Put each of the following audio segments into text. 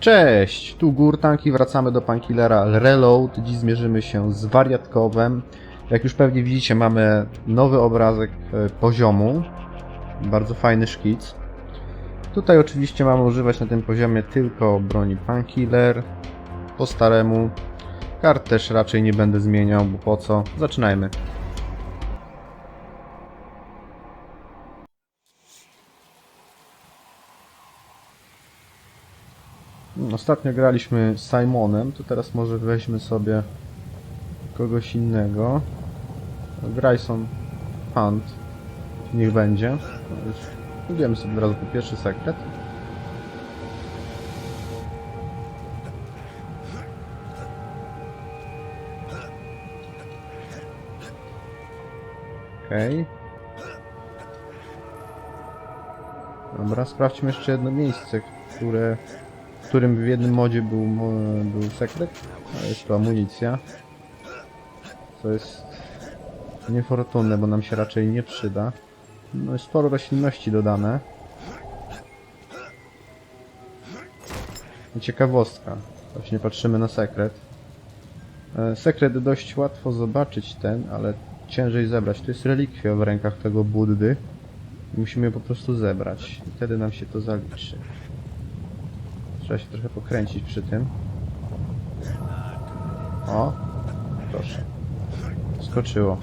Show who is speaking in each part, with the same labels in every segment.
Speaker 1: Cześć, tu Gurtank i wracamy do Pankillera Reload. Dziś zmierzymy się z wariatkowem. Jak już pewnie widzicie, mamy nowy obrazek e, poziomu. Bardzo fajny szkic. Tutaj oczywiście mamy używać na tym poziomie tylko broni Pankiller. Po staremu. Kart też raczej nie będę zmieniał, bo po co? Zaczynajmy. Ostatnio graliśmy Simonem, to teraz może weźmy sobie kogoś innego. Grayson Hunt. Niech będzie. Idziemy sobie od razu po pierwszy sekret. Okej. Dobra, sprawdźmy jeszcze jedno miejsce, które w którym w jednym modzie był, był sekret, a jest to amunicja. Co jest niefortunne, bo nam się raczej nie przyda. No jest sporo roślinności dodane. I ciekawostka. Właśnie patrzymy na sekret. E, Sekret dość łatwo zobaczyć ten, ale ciężej zebrać. To jest relikwia w rękach tego Buddy. Musimy ją po prostu zebrać. I wtedy nam się to zaliczy. Trzeba się trochę pokręcić przy tym. O, proszę. Skoczyło.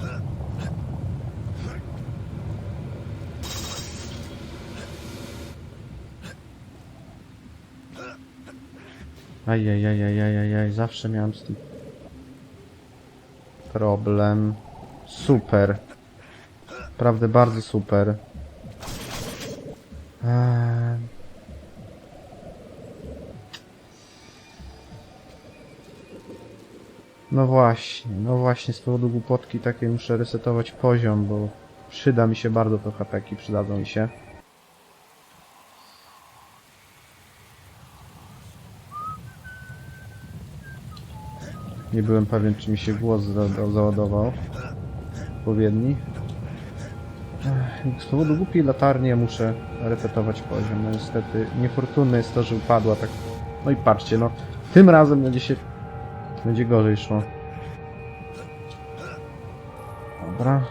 Speaker 1: Ajajajajajajaj, zawsze miałem z tym problem. Super. Naprawdę bardzo super. Eee... No właśnie, no właśnie, z powodu głupotki takiej muszę resetować poziom, bo przyda mi się bardzo to hapeki, przydadzą mi się. Nie byłem pewien, czy mi się głos za- załadował. Odpowiedni. Z powodu głupiej latarni muszę repetować poziom. No niestety, niefortunne jest to, że upadła tak... No i patrzcie, no. Tym razem będzie się będzie gorzej szło. Dobra.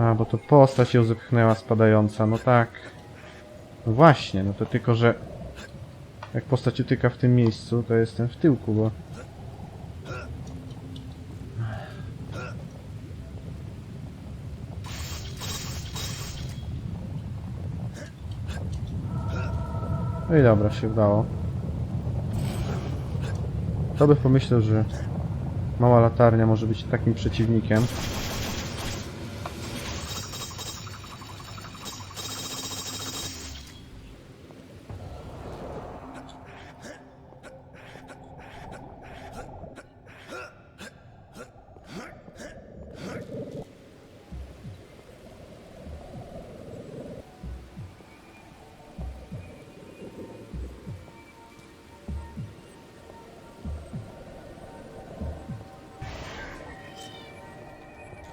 Speaker 1: A, bo to postać ją zepchnęła spadająca, no tak. No właśnie, no to tylko, że jak postać utyka w tym miejscu, to jestem w tyłku, bo... No i dobra, się udało. Kto by pomyślał, że mała latarnia może być takim przeciwnikiem.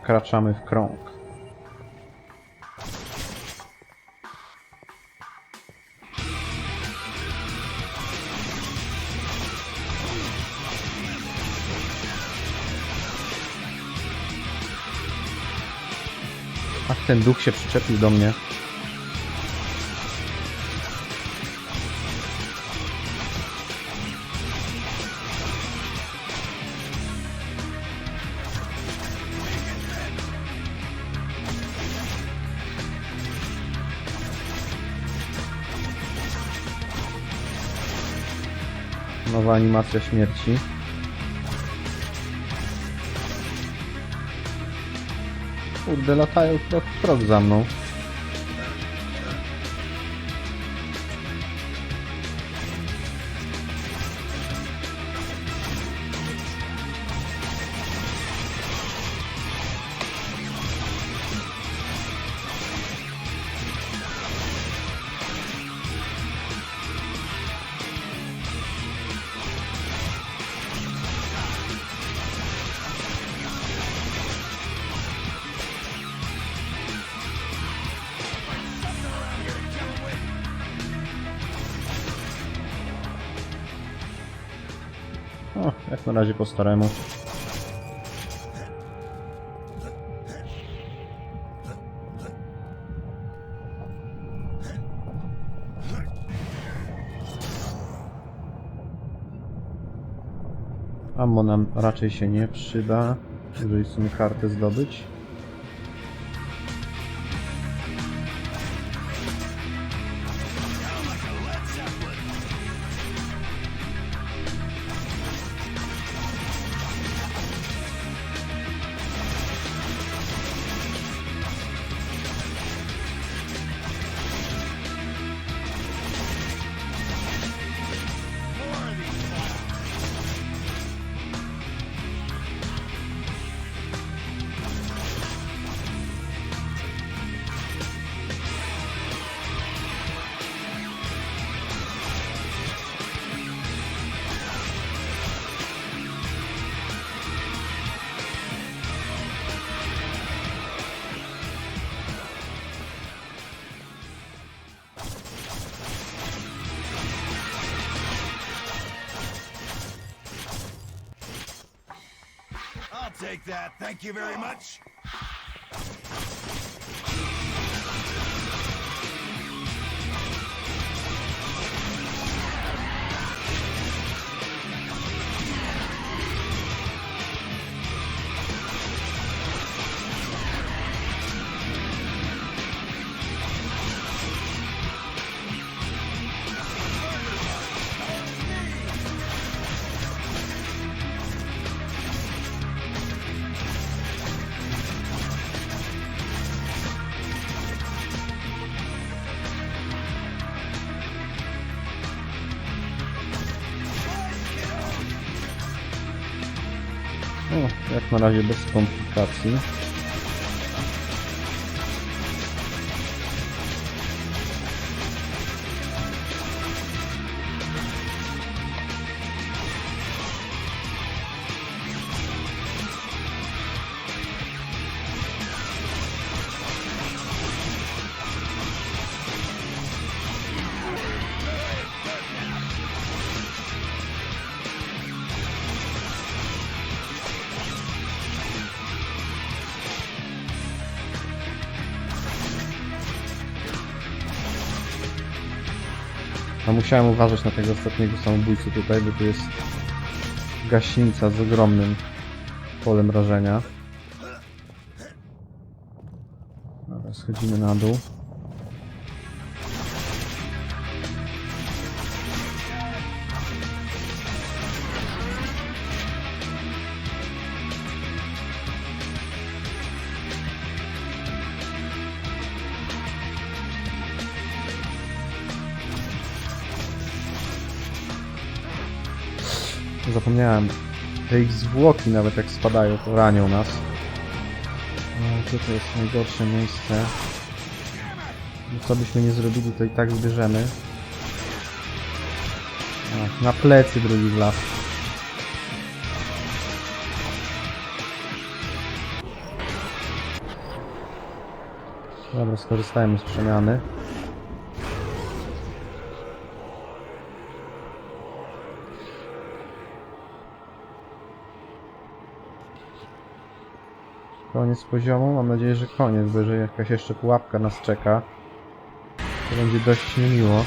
Speaker 1: Wkraczamy w krąg. Ach, ten duch się przyczepił do mnie. Nowa animacja śmierci. Kurde, latają krok krok za mną. Jak na razie po staremu. Ammo nam raczej się nie przyda, jeżeli chcemy kartę zdobyć.
Speaker 2: Take that. Thank you very much.
Speaker 1: O, jak na razie bez komplikacji. A musiałem uważać na tego ostatniego samobójcę tutaj, bo tu jest gaśnica z ogromnym polem rażenia. Dobra, schodzimy na dół. Zapomniałem. Te ich zwłoki nawet jak spadają, to ranią nas. No, tutaj jest najgorsze miejsce. No, Co byśmy nie zrobili, to i tak zbierzemy. Ach, na plecy drugi w las. Dobra, skorzystajmy z przemiany. Koniec poziomu. Mam nadzieję, że koniec, bo jeżeli jakaś jeszcze pułapka nas czeka, to będzie dość niemiło.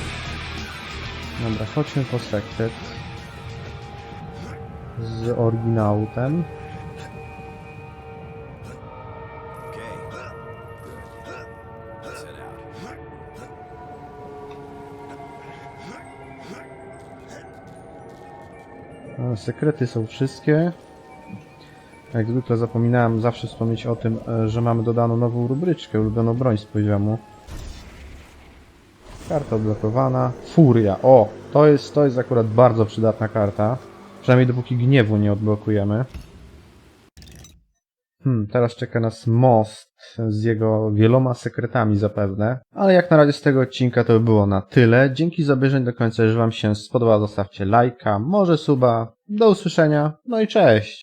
Speaker 1: Dobra, chodźmy po sekret. Z oryginału ten. Sekrety są wszystkie. Jak zwykle zapominałem zawsze wspomnieć o tym, e, że mamy dodaną nową rubryczkę, ulubioną broń z poziomu. Karta odblokowana. Furia. O, to jest, to jest akurat bardzo przydatna karta. Przynajmniej dopóki gniewu nie odblokujemy. Hmm, teraz czeka nas most z jego wieloma sekretami zapewne. Ale jak na razie z tego odcinka to by było na tyle. Dzięki za obejrzenie do końca. Jeżeli Wam się spodobało, zostawcie lajka, może suba. Do usłyszenia. No i cześć!